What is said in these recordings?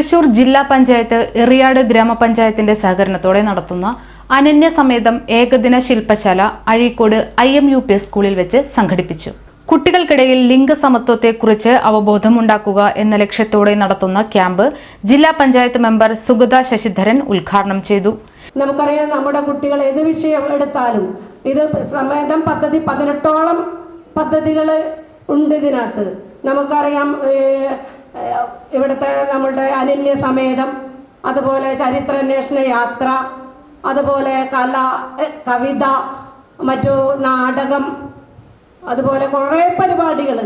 തൃശൂർ ജില്ലാ പഞ്ചായത്ത് എറിയാട് ഗ്രാമപഞ്ചായത്തിന്റെ സഹകരണത്തോടെ നടത്തുന്ന അനന്യസമേതം ഏകദിന ശില്പശാല Azhikode I M U P സ്കൂളിൽ വെച്ച് സംഘടിപ്പിച്ചു. കുട്ടികൾക്കിടയിൽ ലിംഗസമത്വത്തെക്കുറിച്ച് അവബോധമുണ്ടാക്കുക എന്ന ലക്ഷ്യത്തോടെ നടത്തുന്ന ക്യാമ്പ് ജില്ലാ പഞ്ചായത്ത് മെമ്പർ സുഗത ശശിധരൻ ഉദ്ഘാടനം ചെയ്തു. നമുക്കറിയാം നമ്മുടെ കുട്ടികൾ ഏത് വിഷയം എടുത്താലും ഇത് സമേതം പദ്ധതി പതിനെട്ടോളം പദ്ധതികൾ ഉണ്ട് ഇതിനകത്ത്. നമുക്കറിയാം ഇവിടുത്തെ നമ്മളുടെ അനന്യ സമേതം അതുപോലെ ചരിത്രാന്വേഷണ യാത്ര അതുപോലെ കല കവിത മറ്റു നാടകം അതുപോലെ കുറേ പരിപാടികൾ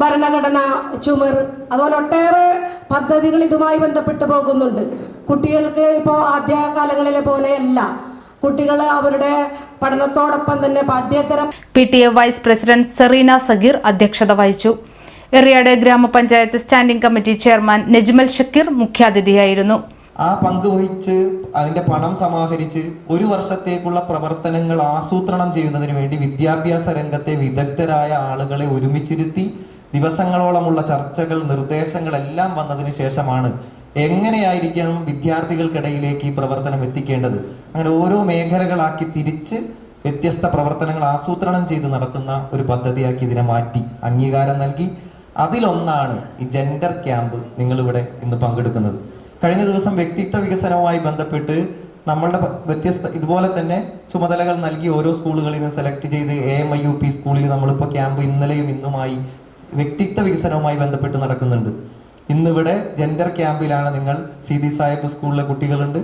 ഭരണഘടന ചുമർ അതുപോലെ ഒട്ടേറെ പദ്ധതികൾ ഇതുമായി ബന്ധപ്പെട്ട് പോകുന്നുണ്ട്. കുട്ടികൾക്ക് ഇപ്പോൾ ആദ്യ കാലങ്ങളിലെ പോലെയല്ല കുട്ടികൾ അവരുടെ പഠനത്തോടൊപ്പം തന്നെ പാഠ്യേതര P T A vice president Sereena Sageer അധ്യക്ഷത വഹിച്ചു. എറിയാട് ഗ്രാമപഞ്ചായത്ത് standing committee chairman Najmal Shakeer മുഖ്യാതിഥിയായിരുന്നു. ആ പങ്ക് വഹിച്ച് അതിന്റെ പണം സമാഹരിച്ച് ഒരു വർഷത്തേക്കുള്ള പ്രവർത്തനങ്ങൾ ആസൂത്രണം ചെയ്യുന്നതിന് വേണ്ടി വിദ്യാഭ്യാസ രംഗത്തെ വിദഗ്ധരായ ആളുകളെ ഒരുമിച്ചിരുത്തി ദിവസങ്ങളോളമുള്ള ചർച്ചകൾ നിർദ്ദേശങ്ങൾ എല്ലാം വന്നതിന് ശേഷമാണ് എങ്ങനെയായിരിക്കണം വിദ്യാർത്ഥികൾക്കിടയിലേക്ക് ഈ പ്രവർത്തനം എത്തിക്കേണ്ടത്. അങ്ങനെ ഓരോ മേഖലകളാക്കി തിരിച്ച് വ്യത്യസ്ത പ്രവർത്തനങ്ങൾ ആസൂത്രണം ചെയ്ത് നടത്തുന്ന ഒരു പദ്ധതിയാക്കി ഇതിനെ മാറ്റി അംഗീകാരം നൽകി. അതിലൊന്നാണ് ഈ ജെൻഡർ ക്യാമ്പ് നിങ്ങളിവിടെ ഇന്ന് പങ്കെടുക്കുന്നത്. കഴിഞ്ഞ ദിവസം വ്യക്തിത്വ വികസനവുമായി ബന്ധപ്പെട്ട് നമ്മളുടെ വ്യത്യസ്ത ഇതുപോലെ തന്നെ ചുമതലകൾ നൽകി ഓരോ സ്കൂളുകളിൽ നിന്ന് സെലക്ട് ചെയ്ത് A M I U P സ്കൂളിൽ നമ്മളിപ്പോൾ ക്യാമ്പ് ഇന്നലെയും ഇന്നുമായി വ്യക്തിത്വ വികസനവുമായി ബന്ധപ്പെട്ട് നടക്കുന്നുണ്ട്. ഇന്നിവിടെ ജെൻഡർ ക്യാമ്പിലാണ് നിങ്ങൾ സി ദി സാഹിബ് സ്കൂളിലെ കുട്ടികളുണ്ട്.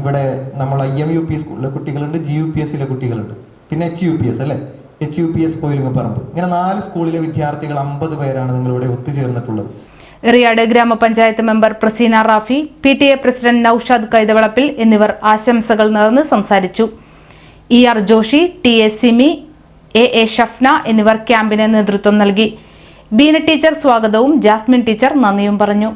ഇവിടെ നമ്മൾ ഐ എം യു പി സ്കൂളിലെ കുട്ടികളുണ്ട് ജി യു പി എസിലെ കുട്ടികളുണ്ട്. പിന്നെ എച്ച് യു പി എസ് അല്ലേ? H U P S Poyilungapparambu ഇങ്ങനെ നാല് സ്കൂളിലെ വിദ്യാർത്ഥികൾ അമ്പത് പേരാണ് നിങ്ങളിവിടെ ഒത്തുചേർന്നിട്ടുള്ളത്. എറിയാട് ഗ്രാമപഞ്ചായത്ത് member Praseena Rafi P T A president Naushad Kaithavalappil എന്നിവർ ആശംസകൾ നേർന്ന് സംസാരിച്ചു. E R Joshi T A Simi A A Shafna എന്നിവർ ക്യാമ്പിന് നേതൃത്വം നൽകി. ബീന ടീച്ചർ സ്വാഗതവും ജാസ്മിൻ ടീച്ചർ നന്ദിയും പറഞ്ഞു.